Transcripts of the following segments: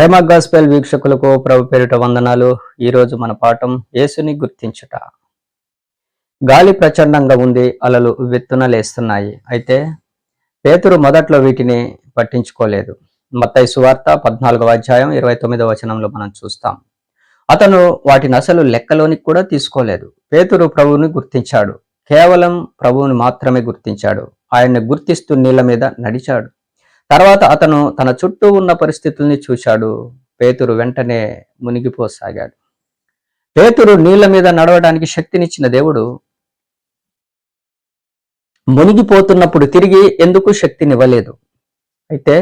ప్రేమ gospel వీక్షకులకు ప్రభు పేరిట వందనాలు. ఈరోజు మన పాఠం యేసుని గుర్తించుట. గాలి ప్రచండంగా ఉంది అలలు విత్తునలేస్తున్నాయి అయితే పేతురు మొదట్లో వీటిని పట్టించుకోలేదు. మత్తయి సువార్త పద్నాలుగవ అధ్యాయం ఇరవై తొమ్మిదవ వచనంలో మనం చూస్తాం. అతను వాటిని అసలు లెక్కలోనికి కూడా తీసుకోలేదు. పేతురు ప్రభువుని గుర్తించాడు. కేవలం ప్రభువుని మాత్రమే గుర్తించాడు. ఆయన్ని గుర్తిస్తూ నీళ్ళ మీద నడిచాడు. తర్వాత అతను తన చుట్టూ ఉన్న పరిస్థితుల్ని చూశాడు. పేతురు వెంటనే మునిగిపోసాగాడు. పేతురు నీళ్ళ మీద నడవడానికి శక్తినిచ్చిన దేవుడు మునిగిపోతున్నప్పుడు తిరిగి ఎందుకు శక్తినివ్వలేదు? అయితే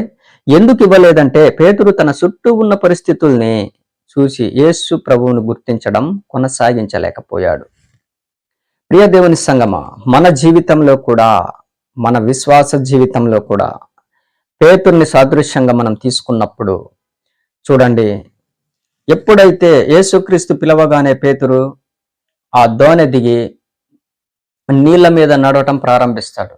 ఎందుకు ఇవ్వలేదంటే పేతురు తన చుట్టూ ఉన్న పరిస్థితుల్ని చూసి యేసు ప్రభువును గుర్తించడం కొనసాగించలేకపోయాడు. ప్రియ దేవుని సంగమ మన జీవితంలో కూడా మన విశ్వాస జీవితంలో కూడా పేతుర్ని సాదృశ్యంగా మనం తీసుకున్నప్పుడు చూడండి ఎప్పుడైతే యేసుక్రీస్తు పిలవగానే పేతురు ఆ దోణె దిగి నీళ్ళ మీద నడవటం ప్రారంభిస్తాడు.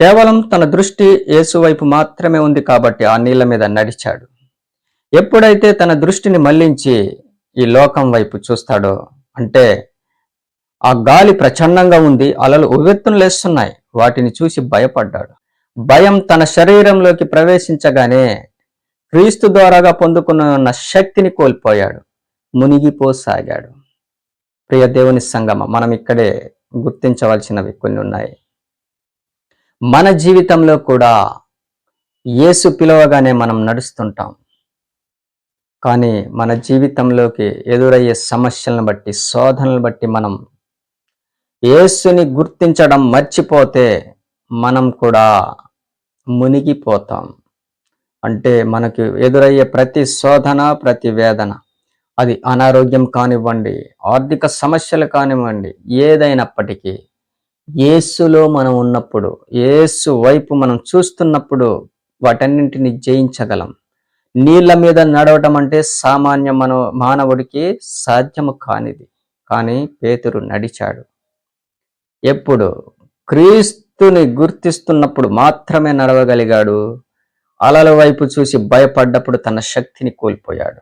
కేవలం తన దృష్టి యేసు వైపు మాత్రమే ఉంది కాబట్టి ఆ నీళ్ళ మీద నడిచాడు. ఎప్పుడైతే తన దృష్టిని మళ్ళించి ఈ లోకం వైపు చూస్తాడో అంటే ఆ గాలి ప్రచండంగా ఉంది అలలు ఉవ్వెత్తున లేస్తున్నాయి వాటిని చూసి భయపడ్డాడు. భయం తన శరీరంలోకి ప్రవేశించగానే క్రీస్తు ద్వారాగా పొందుకున్న శక్తిని కోల్పోయాడు. మునిగిపోసాగాడు. ప్రియ దేవుని సంగమ మనం ఇక్కడే గుర్తించవలసినవి కొన్ని ఉన్నాయి. మన జీవితంలో కూడా యేసు పిలవగానే మనం నడుస్తుంటాం. కానీ మన జీవితంలోకి ఎదురయ్యే సమస్యలను బట్టి శోధనలు బట్టి మనం యేసుని గుర్తించడం మర్చిపోతే మనం కూడా మునిగిపోతాం. అంటే మనకి ఎదురయ్యే ప్రతి శోధన ప్రతి వేదన అది అనారోగ్యం కానివ్వండి ఆర్థిక సమస్యలు కానివ్వండి ఏదైనప్పటికీ ఏసులో మనం ఉన్నప్పుడు ఏసు వైపు మనం చూస్తున్నప్పుడు వాటన్నింటిని జయించగలం. నీళ్ళ మీద నడవటం అంటే సామాన్య మన మానవుడికి సాధ్యము కానిది. కానీ పేతురు నడిచాడు. ఎప్పుడు క్రీస్తు క్రీస్తుని గుర్తిస్తున్నప్పుడు మాత్రమే నడవగలిగాడు. అలల వైపు చూసి భయపడ్డప్పుడు తన శక్తిని కోల్పోయాడు.